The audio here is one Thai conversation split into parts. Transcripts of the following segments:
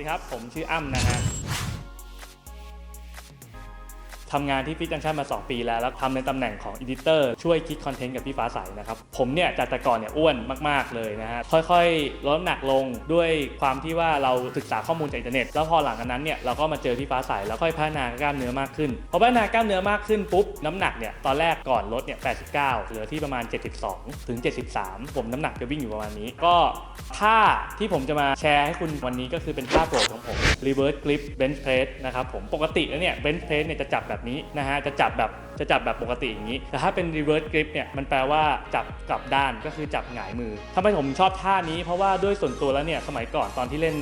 ดีครับ ผมชื่ออ้ำนะฮะ ทำงานที่ฟิตจันชั่นมา 2 ปีแล้ว แล้วทำในตำแหน่งของอดิเตอร์ช่วยคิดคอนเทนต์กับพี่ฟ้าใสนะครับ ผมเนี่ยจากแต่ก่อนเนี่ยอ้วนมาก ๆ เลยนะฮะ ค่อยๆ ลดน้ำหนักลงด้วยความที่ว่าเราศึกษาข้อมูลจากอินเทอร์เน็ต แล้วพอหลังจากนั้นเนี่ยเราก็มาเจอพี่ฟ้าใสแล้วค่อยพัฒนากล้ามเนื้อมากขึ้น พอพัฒนากล้ามเนื้อมากขึ้นปุ๊บน้ำหนักเนี่ยตอนแรกก่อนลดเนี่ย89 เหลือที่ประมาณ 72 ถึง 73 ผมน้ำหนักจะวิ่งอยู่ประมาณนี้ ก็ท่าที่ผมจะมาแชร์ให้คุณวันนี้ก็คือเป็นท่าโปรดของผม reverse grip bench press นะครับผมปกติแล้วเนี่ย bench press เนี่ยจะจับแบบนี้นะฮะจะจับแบบจะจับแบบปกติอย่างนี้ แต่ถ้าเป็น reverse grip เนี่ยมันแปลว่าจับกลับด้านก็คือจับหงายมือทำไมผมชอบท่านี้เพราะว่าด้วยส่วนตัวแล้วเนี่ยสมัยก่อนตอนที่เล่น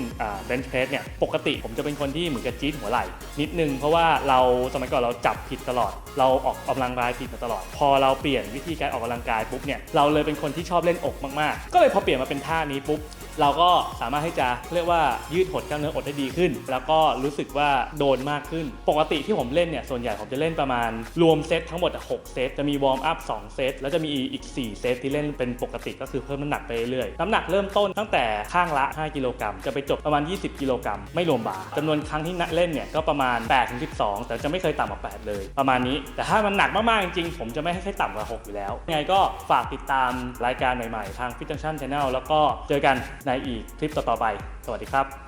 bench press เนี่ยปกติผมจะเป็นคนที่เหมือนกับจี๊ดหัวไหล่นิดนึง เพราะว่าเราสมัยก่อนเราจับผิดตลอด เราออกกำลังกายผิดมาตลอด พอเราเปลี่ยนวิธีการออกกำลังกายปุ๊บเนี่ยเราเลยเป็นคนที่ชอบเล่นอกมากๆ ก็เลยพอเปลี่ยนมาเป็นท่านี้ปุ๊บ เราก็สามารถที่จะเรียกว่ายืดหดกล้ามเนื้ออดได้ดีขึ้น แล้วก็รู้สึกว่าโดนมากขึ้น ปกติที่ผมเล่นเนี่ยส่วนใหญ่ผมจะเล่นประมาณรวมเซตทั้งหมด 6 เซตจะมีวอร์มอัพ2เซตแล้วจะมีอีก 4 เซตที่เล่นเป็นปกติก็คือเพิ่มน้ำหนักไปเรื่อยๆน้ำหนักเริ่มต้นตั้งแต่ข้างละ 5 กิโลกรัมจะไปจบประมาณ 20 กิโลกรัมไม่รวมบาร์จำนวนครั้งที่เล่นเนี่ยก็ประมาณ8ถึง12 แต่จะไม่เคยต่ำกว่า8เลย ประมาณนี้ แต่ถ้ามันหนักมากๆจริงๆผมจะไม่ให้ใช้ต่ำกว่า6อยู่แล้วยังไงก็ฝากติดตามรายการใหม่ๆ ทาง Fit Junction Channel แล้วก็เจอกันในอีกคลิปต่อๆไป สวัสดีครับ